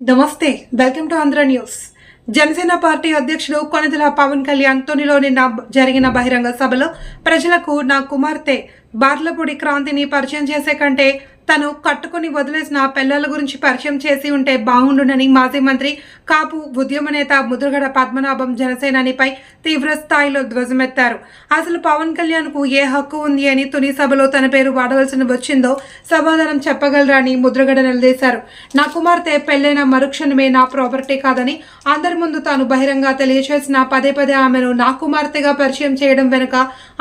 నమస్తే welcome to Andhra news. Janasena party అధ్యక్షుడు కొనదల పవన్ కళ్యాణ్ తొనిలో నిన్న జరిగిన బహిరంగ సభలో ప్రజలకు నా కుమార్తె బార్లపూడి క్రాంతిని పరిచయం చేసే కంటే తను కట్టుకుని వదిలేసిన పిల్లల గురించి పరిచయం చేసి ఉంటే బాగుండునని మాజీ మంత్రి కాపు ఉద్యమ నేత ముద్రగడ పద్మనాభం జనసేనానిపై తీవ్ర స్థాయిలో ధ్వజమెత్తారు. అసలు పవన్ కళ్యాణ్కు ఏ హక్కు ఉంది అని తుని సభలో తన పేరు వాడవలసిన వచ్చిందో సమాధానం చెప్పగలరా అని ముద్రగడ నిలదీశారు. నా కుమార్తె పెళ్ళైన మరుక్షణమే నా ప్రాపర్టీ కాదని అందరి ముందు తాను బహిరంగ తెలియచేసిన పదే పదే ఆమెను నా కుమార్తెగా పరిచయం చేయడం వెనుక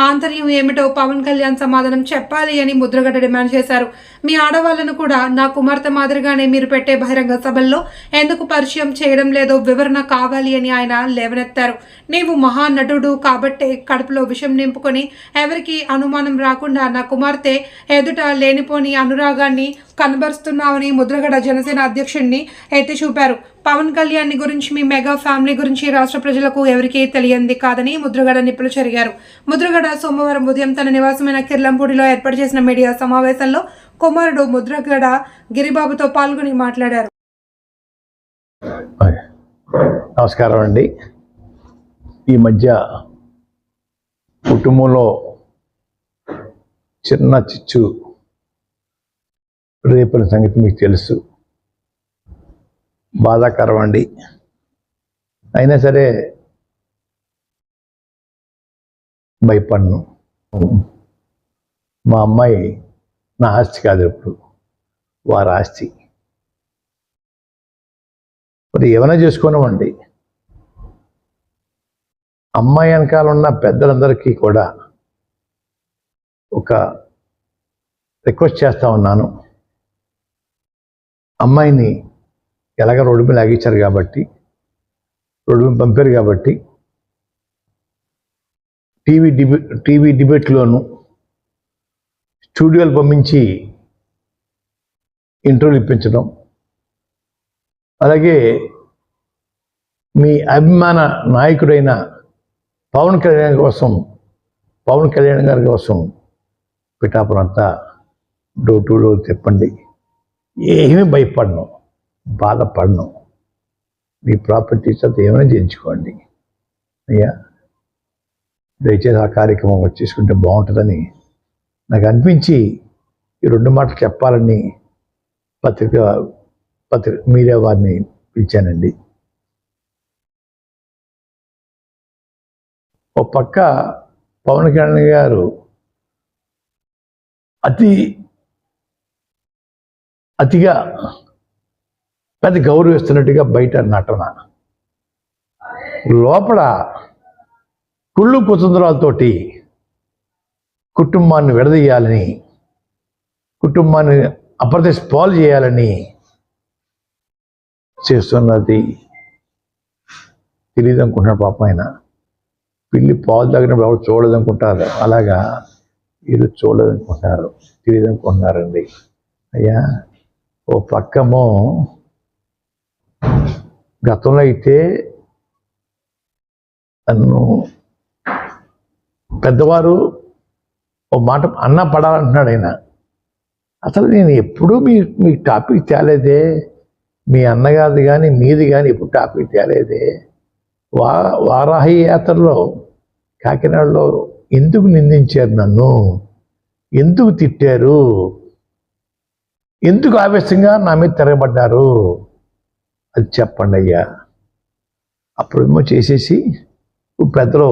ఆంతర్యం ఏమిటో పవన్ కళ్యాణ్ సమాధానం చెప్పాలి అని ముద్రగడ డిమాండ్ చేశారు. మీ ఆడవాళ్ళను కూడా నా కుమార్తె మాదిరిగానే మీరు పెట్టే బహిరంగ సభల్లో ఎందుకు పరిచయం చేయడం లేదో వివరణ కావాలి అని ఆయన లేవనెత్తారు. నీవు మహానటుడు కాబట్టే కడుపులో విషం నింపుకొని ఎవరికి అనుమానం రాకుండా నా కుమార్తె ఎదుట లేనిపోని అనురాగాన్ని కనబరుస్తున్నామని ముద్రగడ జనసేన అధ్యక్షుడిని ఎత్తి చూపారు. పవన్ కళ్యాణ్ గురించి మీ మెగా ఫ్యామిలీ గురించి రాష్ట్ర ప్రజలకు ఎవరికీ తెలియంది కాదని ముద్రగడ నిప్పులు చెరిగారు. ముద్రగడ సోమవారం ఉదయం తన నివాసమైన కిర్లంపూడిలో ఏర్పాటు చేసిన మీడియా సమావేశంలో కుమారుడు ముద్రగడ గిరిబాబుతో పాల్గొని మాట్లాడారు. నమస్కారం అండి. ఈ మధ్య కుటుంబంలో చిన్న చిచ్చు రేపుల సంగతి మీకు తెలుసు. బాధాకరం అండి. అయినా సరే భయపడను. మా అమ్మాయి నా ఆస్తి కాదు ఇప్పుడు వారి ఆస్తి. మరి ఏమైనా చేసుకోనివ్వండి. అమ్మాయి వెనకాల ఉన్న పెద్దలందరికీ కూడా ఒక రిక్వెస్ట్ చేస్తా ఉన్నాను. అమ్మాయిని ఎలాగ రోడ్డు మీద లాగించారు కాబట్టి రోడ్డు మీద పంపారు కాబట్టి టీవీ డిబే టీవీ డిబేట్లోనూ స్టూడియోలు పంపించి ఇంటర్వ్యూలు ఇప్పించడం. అలాగే మీ అభిమాన నాయకుడైన పవన్ కళ్యాణ్ కోసం పవన్ కళ్యాణ్ గారి కోసం పిఠాపురం అంతా డోర్ టు డోర్ చెప్పండి ఏమీ భయపడను బాధపడను. మీ ప్రాపర్టీస్ అంతా ఏమైనా చేయించుకోండి. అయ్యా దయచేసి ఆ కార్యక్రమం వచ్చేసుకుంటే బాగుంటుందని నాకు అనిపించి ఈ రెండు మాటలు చెప్పాలని పత్రిక పత్రిక మీడియా వారిని పిలిచానండి. ఓ పక్క పవన్ కళ్యాణ్ గారు అతి అతిగా పెద్ద గౌరవిస్తున్నట్టుగా బయట నటన. లోపల కుళ్ళు కుతంత్రాలతోటి కుటుంబాన్ని విడదీయాలని కుటుంబాన్ని అప్రదేశ్ పాలు చేయాలని చేస్తున్నది. తెలియదు అనుకుంటున్నాడు పాపం ఆయన. పిల్లి పాలు తాగినప్పుడు ఎవరు చూడదనుకుంటారు అలాగా వీళ్ళు చూడదనుకుంటున్నారు తెలియదు అనుకుంటున్నారండి. అయ్యా ఓ పక్కమో గతంలో అయితే నన్ను పెద్దవారు ఓ మాట అన్న పడాలంటున్నాడు ఆయన. అసలు నేను ఎప్పుడూ మీ మీ టాపిక్ తేలేదే. మీ అన్నగారిది కానీ మీది కానీ ఎప్పుడు టాపిక్ తేలేదే. వా వారాహి యాత్రలో కాకినాడలో ఎందుకు నిందించారు నన్ను? ఎందుకు తిట్టారు? ఎందుకు ఆవేశంగా నా మీద తిరగబడ్డారు? అది చెప్పండి అయ్యా. అప్పుడు ఏమో చేసేసి పెద్దలో పెద్దలు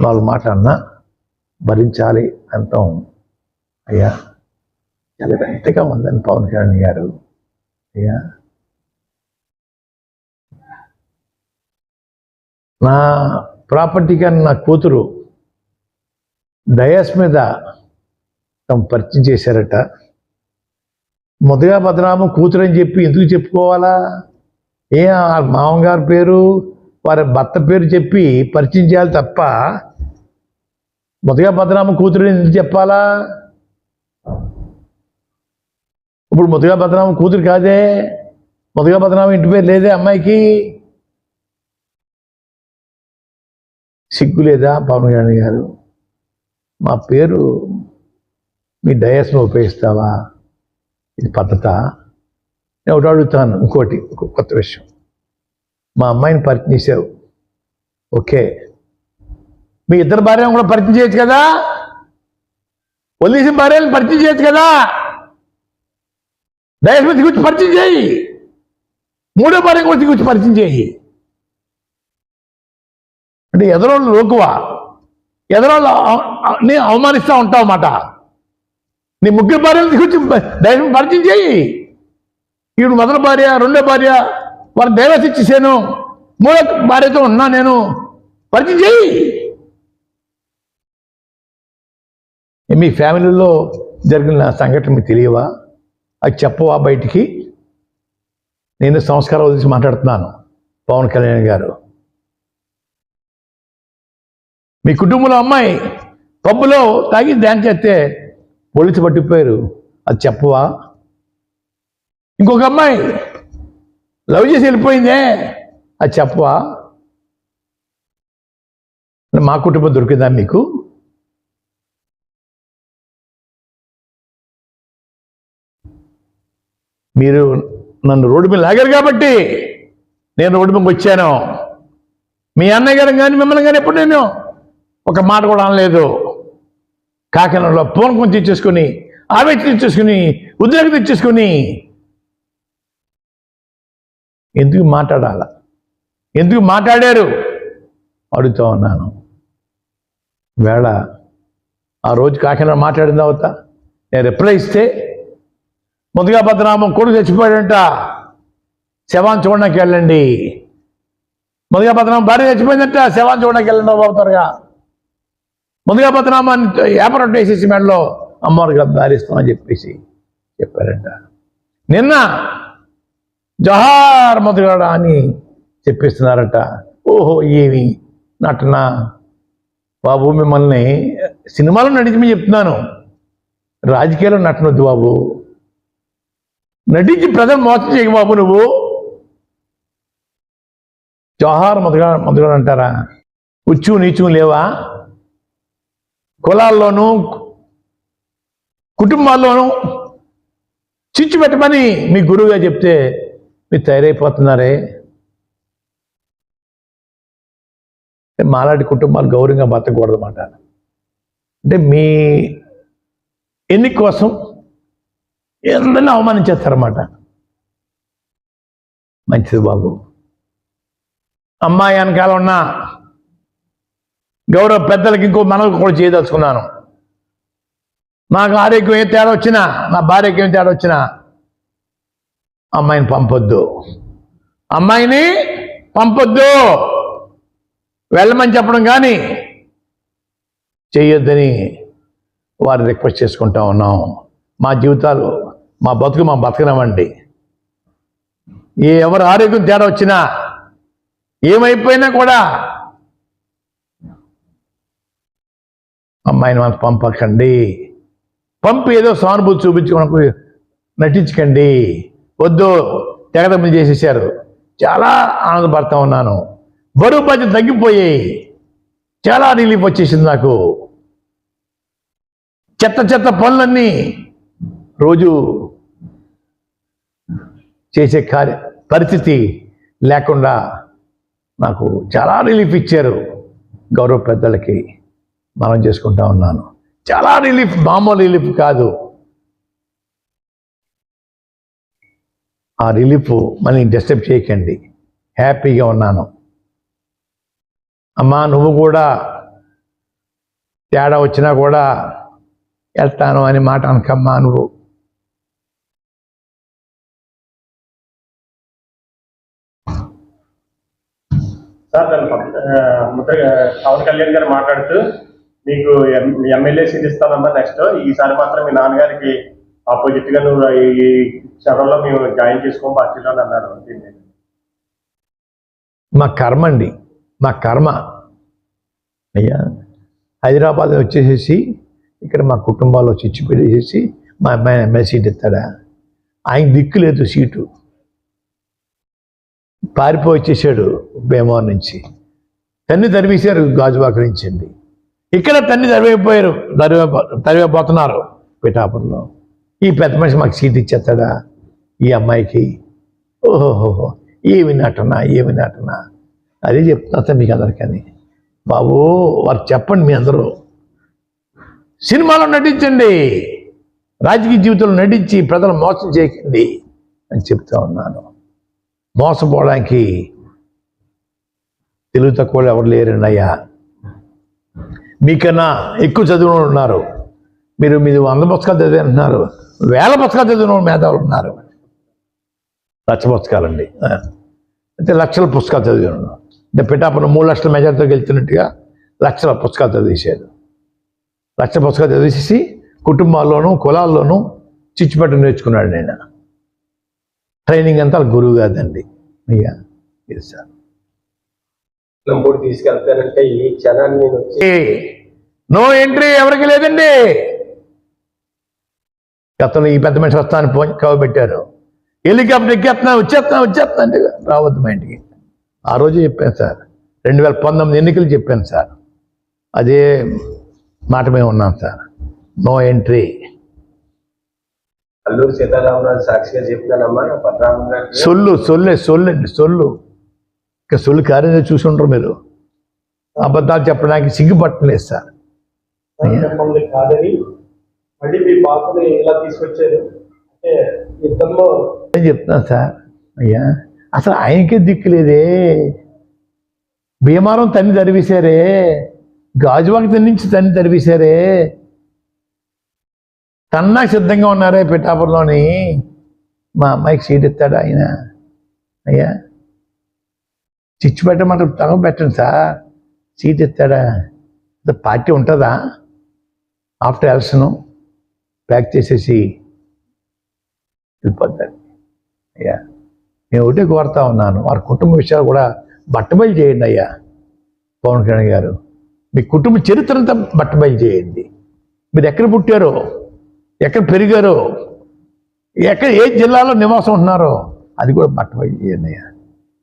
నాలుగు మాట అన్నా. భరించాలి అంటాం. అయ్యా చాలా పెద్దగా ఉందని పవన్ కళ్యాణ్ గారు. అయ్యా నా ప్రాపర్టీ కానీ నా కూతురు డయాస్ మీద తమ పరిచయం చేశారట. మొదగా బదనామ కూతురు అని చెప్పి ఎందుకు చెప్పుకోవాలా? ఏ ఆ మామగారి పేరు వారి భర్త పేరు చెప్పి పరిచయం చేయాలి తప్ప మొదగా బదనామం కూతురు ఎందుకు చెప్పాలా? ఇప్పుడు మొదగా బదనామం కూతురు కాదే మొదగా బదనామం ఇంటి పేరు లేదే అమ్మాయికి? సిగ్గు లేదా పవన్ కళ్యాణ్ గారు? మా పేరు మీ డయాస్ను ఉపయోగిస్తావా? ఇది పద్ధత? నేను ఒకటి అడుగుతాను ఇంకోటి కొత్త విషయం. మా అమ్మాయిని పరిచయం చేసావు. ఓకే. మీ ఇద్దరు భార్యను కూడా పరిచయం చేయొచ్చు కదా? వదిలేసిన భార్యను పరిచయం చేయొచ్చు కదా? దయస్మతి గురించి పరిచయం చేయి. మూడో భార్య గురించి గురించి పరిచయం చేయి. అంటే ఎదరోళ్ళు లోకువా. ఎదరోళ్ళు నేను నీ అవమానిస్తూ ఉంటావు అన్నమాట. నీ ముగ్గురు భార్యలు తీసుకొచ్చి దైవం పరిచయం చేయి. ఈవిడు మొదటి భార్య రెండో భార్య వారి దేవత ఇచ్చేసాను. మూడో భార్యతో ఉన్నా నేను. పరిచయం చేయి. మీ ఫ్యామిలీలో జరిగిన సంఘటన మీకు తెలియవా? అది చెప్పవా బయటికి? నేను సంస్కారం వదిలిసి మాట్లాడుతున్నాను పవన్ కళ్యాణ్ గారు. మీ కుటుంబంలో అమ్మాయి పబ్బులో తాగి డ్యాన్స్ చేస్తే పోలీసు పట్టిపోయారు. అది చెప్పవా? ఇంకొక అమ్మాయి లవ్ చేసి వెళ్ళిపోయిందే అది చెప్పవా? మా కుటుంబం దొరికిందా మీకు? మీరు నన్ను రోడ్డు మీద లాగారు కాబట్టి నేను రోడ్డు మీదకి వచ్చాను. మీ అన్నయ్య గారు కానీ మిమ్మల్ని కానీ ఎప్పుడు నేను ఒక మాట కూడా అనలేదు. కాకినాడలో పూనకం తెచ్చేసుకుని ఆవేశం తెచ్చేసుకుని ఉద్రేకం తెచ్చేసుకుని ఎందుకు మాట్లాడాల? ఎందుకు మాట్లాడారు? అడుగుతూ ఉన్నాను. వేళ ఆ రోజు కాకినాడ మాట్లాడిన తర్వాత నేను రిప్లై ఇస్తే ముందుగా భద్రనామం కొడుకు చచ్చిపోయాడంట. శవాన్ని చూడడానికి వెళ్ళండి. ముందుగా భద్రనామం భార్య చచ్చిపోయిందంట శవాన్ని చూడడానికి వెళ్ళండి బాబు త్వరగా. ముందుగా భద్రనామాన్ని ఏపరట్టు వేసేసి మెడలో అమ్మవారికి దారిస్తామని చెప్పేసి చెప్పారంట. నిన్న జహార్ మొదగాడ అని చెప్పిస్తున్నారట. ఓహో ఏమి నటన? బాబు మిమ్మల్ని సినిమాలో నటించమని చెప్తున్నాను. రాజకీయాల్లో నటనొద్దు బాబు. నటించి ప్రజలు మోసం చేయకు బాబు నువ్వు. జోహార్ మధుగా మధుగాడు అంటారా? ఉచ్చు నీచు లేవా? కులాల్లోనూ కుటుంబాల్లోనూ చిచ్చు పెట్టమని మీ గురువుగా చెప్తే మీరు తయారైపోతున్నారే? మాలాంటి కుటుంబాలు గౌరవంగా బతకూడదు అంటే మీ ఎన్ని కోసం అందరినీ అవమానించేస్తారన్నమాట. మంచిది బాబు. అమ్మాయి వెనకాల ఉన్న గౌరవ పెద్దలకి ఇంకో మనకు కూడా చేయదలుచుకున్నాను. నాకు ఆరోగ్యం ఏ తేడా వచ్చినా నా భార్యకి ఏం తేడా వచ్చినా అమ్మాయిని పంపొద్దు. అమ్మాయిని పంపొద్దు. వెళ్ళమని చెప్పడం కానీ చెయ్యొద్దని వారు రిక్వెస్ట్ చేసుకుంటా ఉన్నాం. మా జీవితాలు మా బతుకు మా బతకనవ్వండి ఏ ఎవరు ఆరోగ్యం తేడా వచ్చినా ఏమైపోయినా కూడా అమ్మాయిని మనకు పంపకండి. పంపి ఏదో సానుభూతి చూపించి మనకు నటించకండి. వద్దు తెగదమ్మలు చేసేసారు చాలా ఆనందపడతా ఉన్నాను. బరువు బాధ్యత తగ్గిపోయాయి చాలా రిలీఫ్ వచ్చేసింది నాకు. చెత్త చెత్త పనులన్నీ రోజు చేసే కార్య పరిస్థితి లేకుండా నాకు చాలా రిలీఫ్ ఇచ్చారు. గౌరవ పెద్దలకి మనం చేసుకుంటా ఉన్నాను. చాలా రిలీఫ్ మామూలు రిలీఫ్ కాదు. ఆ రిలీఫ్ మళ్ళీ డిస్టర్బ్ చేయకండి. హ్యాపీగా ఉన్నాను. అమ్మా నువ్వు కూడా తేడా వచ్చినా కూడా వెళ్తాను అని మాట అనకమ్మా నువ్వు. సార్ దాని ముద్ర పవన్ కళ్యాణ్ గారు మాట్లాడుతూ మీకు ఎం- ఎమ్మెల్యే సీట్ ఇస్తానమ్మా నెక్స్ట్. ఈసారి మాత్రం మీ నాన్నగారికి ఆపోజిట్గా నువ్వు ఈ ఈ క్షణంలో మేము జాయిన్ చేసుకోం పార్టీలో అన్నారు. మా కర్మ అండి. మా కర్మ. అయ్యా హైదరాబాద్ వచ్చేసేసి ఇక్కడ మా కుటుంబాల్లో చిచ్చు పెట్టేసేసి మా అమ్మాయిని ఎమ్మెల్యే సీట్ ఇస్తాడా? ఆయన దిక్కు లేదు సీటు. పారిపోయి వచ్చేసాడు భీమవరం నుంచి. తన్ని తరివేశారు గాజువాక నుంచండి ఇక్కడ తన్ని తరివైపోయారు తరివే తరివేపోతున్నారు పిఠాపురంలో. ఈ పెద్ద మనిషి మాకు సీట్ ఇచ్చేస్తాడా? ఈ అమ్మాయికి? ఓహోహో ఏమి నటన ఏమి నటన? అదే చెప్తున్నా సార్ మీకు అందరికని. బాబు వారు చెప్పండి మీ అందరూ. సినిమాలో నటించండి రాజకీయ జీవితంలో నటించి ప్రజలు మోసం చేయకండి అని చెప్తా ఉన్నాను. మోసపోవడానికి తెలుగు తక్కువ ఎవరు లేరండి మీకన్నా ఎక్కువ చదివిన వాళ్ళు ఉన్నారు. మీరు మీరు వంద పుస్తకాలు చదివి అంటున్నారు. వేల పుస్తకాలు చదివిన మేధావులు ఉన్నారు. లక్ష పుస్తకాలండి. అయితే లక్షల పుస్తకాలు చదివి అంటే పిఠాపురం మూడు లక్షల మెజార్టీతో గెలుతున్నట్టుగా లక్షల పుస్తకాలు చదివేశాడు లక్ష పుస్తకాలు చదివేసి కుటుంబాల్లోనూ కులాల్లోనూ చిచ్చుపెట్ట నేర్చుకున్నాడు నేను. ట్రైనింగ్ అంతా గురువు కాదండి అయ్యా సార్? నంబూరు ఈ క్షణాన్ని ఏ, నో ఎంట్రీ ఎవరికి లేదండి. గతంలో ఈ పెద్ద మనిషి వస్తాను ఫోన్ కవ పెట్టారు హెలికాప్టర్ ఎక్కేస్తున్నా వచ్చేస్తున్నా వచ్చేస్తున్నా అంటే రావద్దు మా ఇంటికి. ఆ రోజు చెప్పాను సార్. రెండు వేల పంతొమ్మిది ఎన్నికలు చెప్పాను సార్. అదే మాట మేము ఉన్నాం sir. No entry. Alluri Sitaramaraju సాక్షిగా చెప్పినానమ్మా పద్మనాభం సొల్లు సొల్లే సొల్లండి సొల్లు. ఇంకా సొల్లు కార్యం చూసి ఉంటారు మీరు. అబద్ధాలు చెప్పడానికి సిగ్గుపట్టలేదు సార్. మమ్మల్ని కాదని మళ్ళీ మీ పాపని ఇలా తీసుకొచ్చారు. అంటే యుద్ధంలో ఏం చెప్తున్నాను సార్ అయ్యా అసలు ఆయనకే దిక్కు లేదే. భీమారం తన్ని తరివేశారే గాజువాకి తన్ని నుంచి తన్ని తరివేశారే. కన్నా సిద్ధంగా ఉన్నారే పిఠాపురంలోని? మా అమ్మాయికి సీట్ ఇస్తాడు ఆయన? అయ్యా. చిచ్చు పెట్టమంటే తగ పెట్టండి సార్. సీట్ ఇస్తాడా? పార్టీ ఉంటుందా? ఆఫ్టర్ ఎలక్షన్ ప్యాక్ చేసేసి వెళ్ళిపోతాడు. అయ్యా. నేను ఒకటే కోరుతా ఉన్నాను. వారి కుటుంబ విషయాలు కూడా బట్టబయలు చేయండి అయ్యా. పవన్ కళ్యాణ్ గారు. మీ కుటుంబ చరిత్ర అంతా బట్టబయలు చేయండి. మీరు ఎక్కడ పుట్టారో? ఎక్కడ పెరిగారో? ఎక్కడ ఏ జిల్లాలో నివాసం ఉంటున్నారో? అది కూడా బట్టబయలు అయ్యా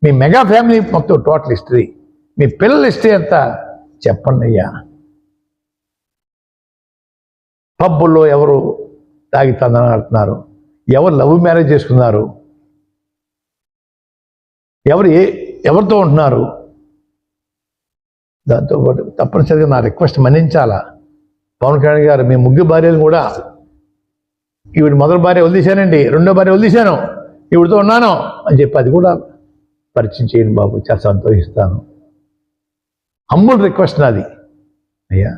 మీ మెగా ఫ్యామిలీ మొత్తం టోటల్ హిస్టరీ. మీ పిల్లల హిస్టరీ అంతా చెప్పండి అయ్యా. పబ్బుల్లో ఎవరు తాగి తందన ఆడుతున్నారు? ఎవరు లవ్ మ్యారేజ్ చేసుకున్నారు? ఎవరు ఏ ఎవరితో ఉంటున్నారు? దాంతోపాటు తప్పనిసరిగా నా రిక్వెస్ట్ మన్నించాలా? పవన్ కళ్యాణ్ గారు మీ ముగ్గురు భార్యలు కూడా ఈవిడ మొదటి భార్య వదిలేశానండి రెండో భార్య వదిలేశాను ఈవిడతో ఉన్నాను అని చెప్పి అది కూడా పరిచయం చేయండి బాబు చాలా సంతోషిస్తాను. అమ్ముడు రిక్వెస్ట్ నాది. అయ్యా.